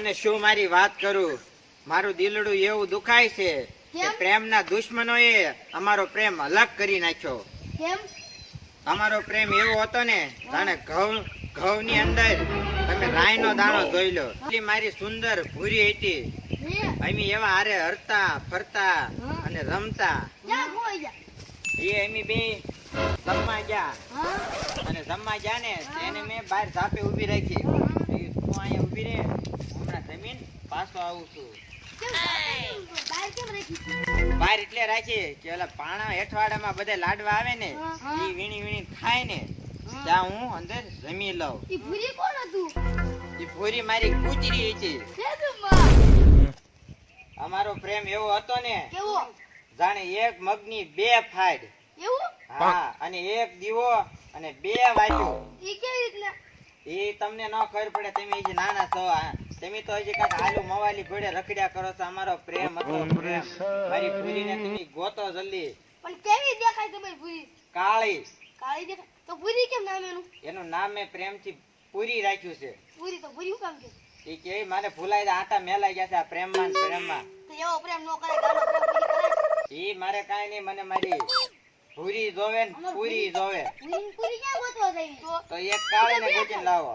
તમને શું મારી વાત કરું? મારું દિલડું એવું દુખાય છે કે? પ્રેમના દુશ્મનોએ અમારો પ્રેમ અલગ કરી નાખ્યો. અમારો પ્રેમ એવો હતો ને જાણે ઘઉં ઘઉંની અંદર તમે રાયનો દાણો જોઈ લો. એટલી મારી સુંદર ભૂરી હતી. અમે એવા હારે હરતા ફરતા અને રમતા. એ અમે બે જમવા ગયા. અને જમવા ગયા ને તેને મેં બહાર ઝાપે ઊભી રાખી. પાછો આવું છું. બહાર કેમ રાખી બહાર એટલે રાખીએ કે ઓલા પાણા હેઠવાડામાં બધા લાડવા આવે ને એ વીણી વીણી ખાય ને ત્યાં હું અંદર જમી લઉં. ઈ ભૂરી કોણ હતું? એ ભૂરી મારી કૂતરી હતી. અમારો પ્રેમ એવો હતો ને કેવો? જાણે એક મગની બે ફાડ. એવું? હા અને એક દીવો અને બે વાટ્યો ઈ કેવી રીતના? એ તમને ન ખબર પડે તમે જે નાના છો. તમે તો હજી કાંઈક આલુ મવાલી ઘોડે રખડ્યા કરો છો અમારો પ્રેમ હતો પ્રેમ. મારી ભૂરીને તમે ગોતો જલ્દી. પણ કેવી દેખાય તમારી પૂરી કાળી. કાળી દેખાય? તો પૂરી કેમ નામ એનું? એનું નામ મેં પ્રેમથી પૂરી રાખ્યું છે. પૂરી તો પૂરી કામ છે? એ કે મારે ભૂલાઈ દે આટા મેલાઈ ગયા છે આ પ્રેમમાં ને પ્રેમમાં તો એવો પ્રેમ નો કરે ગાનો પ્રેમ પૂરી કરે એ મારે કાઈ નહીં મને મારી ભૂરી જોવે ને પૂરી જોવે. ભૂરી જઈ તો તો એક કાળીને ગોતીને લાવો.